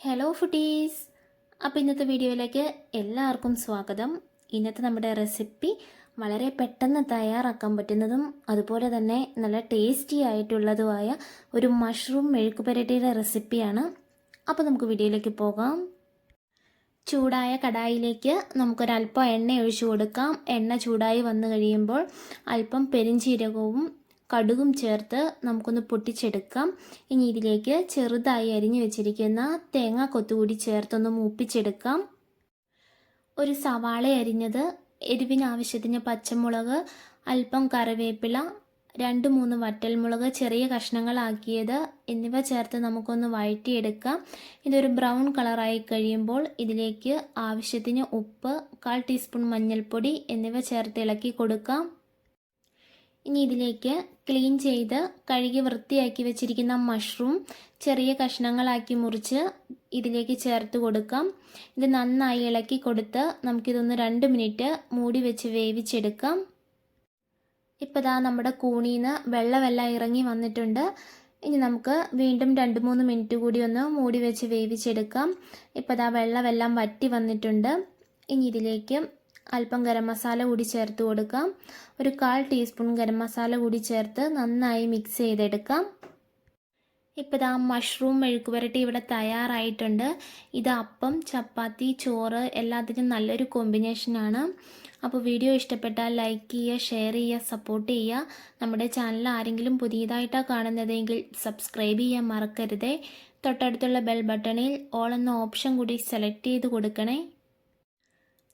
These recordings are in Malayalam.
ഹലോ ഫുഡീസ് അപ്പോൾ ഇന്നത്തെ വീഡിയോയിലേക്ക് എല്ലാവർക്കും സ്വാഗതം. ഇന്നത്തെ നമ്മുടെ റെസിപ്പി വളരെ പെട്ടെന്ന് തയ്യാറാക്കാൻ പറ്റുന്നതും അതുപോലെ തന്നെ നല്ല ടേസ്റ്റി ആയിട്ടുള്ളതുമായ ഒരു മഷ്റൂം മെഴുക്ക് പുരട്ടിയുടെ റെസിപ്പിയാണ് അപ്പോൾ നമുക്ക് വീഡിയോയിലേക്ക് പോകാം. ചൂടായ കടായിലേക്ക് നമുക്കൊരല്പം എണ്ണ ഒഴിച്ചു കൊടുക്കാം. എണ്ണ ചൂടായി വന്നു കഴിയുമ്പോൾ അല്പം പെരിഞ്ചീരകവും കടുകും ചേർത്ത് നമുക്കൊന്ന് പൊട്ടിച്ചെടുക്കാം. ഇനി ഇതിലേക്ക് ചെറുതായി അരിഞ്ഞു വെച്ചിരിക്കുന്ന തേങ്ങ കൊത്തുകൂടി ചേർത്തൊന്ന് മൂപ്പിച്ചെടുക്കാം. ഒരു സവാള അരിഞ്ഞത് എരിവിനാവശ്യത്തിന് പച്ചമുളക് അല്പം കറിവേപ്പില രണ്ട് മൂന്ന് വറ്റൽമുളക് ചെറിയ കഷ്ണങ്ങളാക്കിയത് എന്നിവ ചേർത്ത് നമുക്കൊന്ന് വഴറ്റിയെടുക്കാം. ഇതൊരു ബ്രൗൺ കളറായി കഴിയുമ്പോൾ ഇതിലേക്ക് ആവശ്യത്തിന് ഉപ്പ് കാൽ ടീസ്പൂൺ മഞ്ഞൾപ്പൊടി എന്നിവ ചേർത്ത് ഇളക്കി കൊടുക്കാം. ഇനി ഇതിലേക്ക് ക്ലീൻ ചെയ്ത് കഴുകി വൃത്തിയാക്കി വെച്ചിരിക്കുന്ന മഷ്റൂം ചെറിയ കഷ്ണങ്ങളാക്കി മുറിച്ച് ഇതിലേക്ക് ചേർത്ത് കൊടുക്കാം. ഇത് നന്നായി ഇളക്കി കൊടുത്ത് നമുക്കിതൊന്ന് രണ്ട് മിനിറ്റ് മൂടി വെച്ച് വേവിച്ചെടുക്കാം. ഇപ്പോൾ ദാ നമ്മുടെ കൂണിന്ന് വെള്ളമെല്ലാം ഇറങ്ങി വന്നിട്ടുണ്ട്. ഇനി നമുക്ക് വീണ്ടും രണ്ട് മൂന്ന് മിനിറ്റ് കൂടി ഒന്ന് മൂടി വെച്ച് വേവിച്ചെടുക്കാം. ഇപ്പോൾ ദാ വെള്ളമെല്ലാം വറ്റി വന്നിട്ടുണ്ട്. ഇനി ഇതിലേക്ക് അല്പം ഗരം മസാല കൂടി ചേർത്ത് കൊടുക്കാം. ഒരു കാൽ ടീസ്പൂൺ ഗരം മസാല കൂടി ചേർത്ത് നന്നായി മിക്സ് ചെയ്തെടുക്കാം. ഇപ്പോൾ ഇതാ മഷ്റൂം മെഴുക്കുപുരട്ടി ഇവിടെ തയ്യാറായിട്ടുണ്ട്. ഇത് അപ്പം ചപ്പാത്തി ചോറ് എല്ലാത്തിനും നല്ലൊരു കോമ്പിനേഷനാണ് അപ്പോൾ വീഡിയോ ഇഷ്ടപ്പെട്ടാൽ ലൈക്ക് ചെയ്യുക ഷെയർ ചെയ്യുക സപ്പോർട്ട് ചെയ്യുക. നമ്മുടെ ചാനൽ ആരെങ്കിലും പുതിയതായിട്ടാണ് കാണുന്നതെങ്കിൽ സബ്സ്ക്രൈബ് ചെയ്യാൻ മറക്കരുതേ. തൊട്ടടുത്തുള്ള ബെൽ ബട്ടണിൽ ഓൾ എന്ന ഓപ്ഷൻ കൂടി സെലക്ട് ചെയ്ത് കൊടുക്കണേ.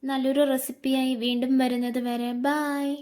നല്ലൊരു റെസിപ്പിയായി വീണ്ടും വരുന്നത് വരെ. ബായ്